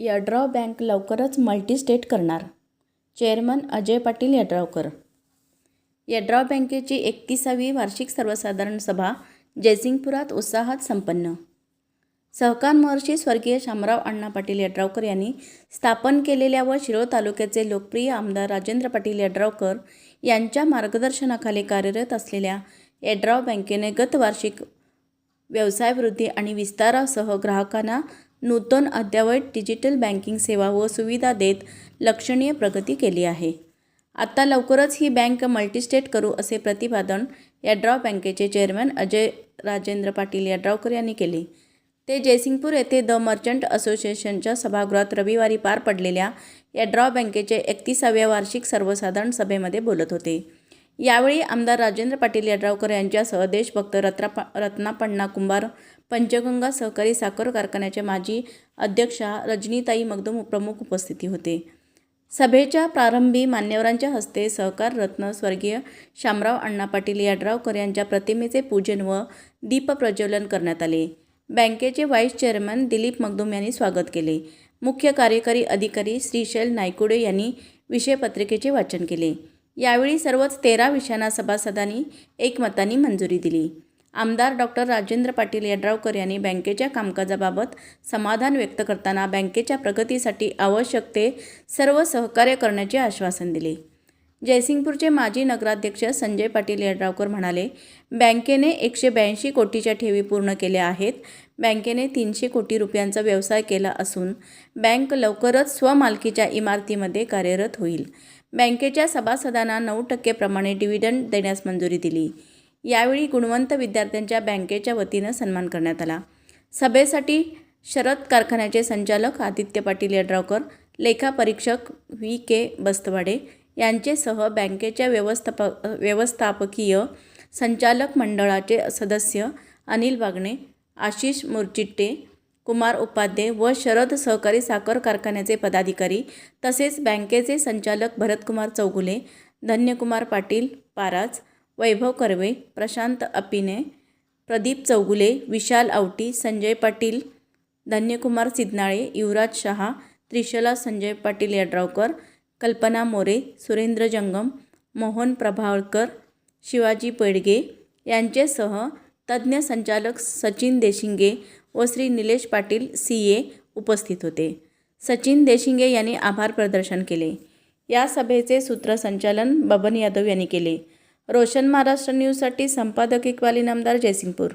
Yadrav bank लवकरच multistate करणार. Chairman Ajay Patil Yadravkar. Yadrav बँकेची एकतीसावी वार्षिक सर्वसाधारण सभा जयसिंगपुरात उत्साहात संपन्न. सहकार महर्षी स्वर्गीय शामराव अण्णा पाटील यड्रावकर यांनी स्थापन केलेल्या व शिरोळ तालुक्याचे लोकप्रिय आमदार राजेंद्र पाटील यड्रावकर यांच्या मार्गदर्शनाखाली कार्यरत असलेल्या यड्राव बँकेने गत वार्षिक व्यवसायवृद्धी आणि विस्तारासह ग्राहकांना नूतन अद्ययावत डिजिटल बँकिंग सेवा व सुविधा देत लक्षणीय प्रगती केली आहे. आता लवकरच ही बँक मल्टीस्टेट करू असे प्रतिपादन यड्राव बँकेचे चेअरमॅन अजय राजेंद्र पाटील यड्रावकर यांनी केले. ते जयसिंगपूर येथे द मर्चंट असोसिएशनच्या सभागृहात रविवारी पार पडलेल्या यड्राव बँकेचे एकतीसाव्या वार्षिक सर्वसाधारण सभेमध्ये बोलत होते. यावेळी आमदार राजेंद्र पाटील यड्रावकर यांच्यासह देशभक्त रत्रा रत्नापण्णा कुंभार पंचगंगा सहकारी साखर कारखान्याचे माजी अध्यक्षा रजनीताई मगदम प्रमुख उपस्थिती होते. सभेच्या प्रारंभी मान्यवरांच्या हस्ते सहकार रत्न स्वर्गीय शामराव अण्णा पाटील यड्रावकर यांच्या प्रतिमेचे पूजन व दीपप्रज्वलन करण्यात आले. बँकेचे व्हाईस चेअरमन दिलीप मगदुम यांनी स्वागत केले. मुख्य कार्यकारी अधिकारी श्रीशैल नायकुडे यांनी विषयपत्रिकेचे वाचन केले. यावेळी सर्वच तेरा विषयांना सभासदांनी एकमताने मंजुरी दिली. आमदार डॉक्टर राजेंद्र पाटील यड्रावकर यांनी बँकेच्या कामकाजाबाबत समाधान व्यक्त करताना बँकेच्या प्रगतीसाठी आवश्यक ते सर्व सहकार्य करण्याचे आश्वासन दिले. जयसिंगपूरचे माजी नगराध्यक्ष संजय पाटील यड्रावकर म्हणाले बँकेने एकशे ब्याऐंशी कोटीच्या ठेवी पूर्ण केल्या आहेत. बँकेने तीनशे कोटी रुपयांचा व्यवसाय केला असून बँक लवकरच स्वमालकीच्या इमारतीमध्ये कार्यरत होईल. बँकेच्या सभासदांना नऊ टक्केप्रमाणे डिव्हिडंड देण्यास मंजुरी दिली. यावेळी गुणवंत विद्यार्थ्यांच्या बँकेच्या वतीनं सन्मान करण्यात आला. सभेसाठी शरद कारखान्याचे संचालक आदित्य पाटील यड्रावकर लेखापरीक्षक व्ही के बस्तवाडे यांचेसह बँकेच्या व्यवस्थाप व्यवस्थापकीय संचालक मंडळाचे सदस्य अनिल बागणे आशिष मुरचिट्टे कुमार उपाध्ये व शरद सहकारी साखर कारखान्याचे पदाधिकारी तसेच बँकेचे संचालक भरतकुमार चौगुले धन्यकुमार पाटील पाराज वैभव कर्वे प्रशांत अपिने प्रदीप चौगुले विशाल आवटी संजय पाटील धन्यकुमार सिद्नाळे युवराज शहा त्रिशला संजय पाटील यड्रावकर कल्पना मोरे सुरेंद्र जंगम मोहन प्रभावळकर शिवाजी पेडगे यांचेसह तज्ज्ञ संचालक सचिन देशिंगे व श्री निलेश पाटील सी ए उपस्थित होते. सचिन देशिंगे यांनी आभार प्रदर्शन केले. या सभेचे सूत्रसंचालन बबन यादव यांनी केले. रोशन महाराष्ट्र न्यूजसाठी संपादक इक्वाली नामदार जयसिंगपूर.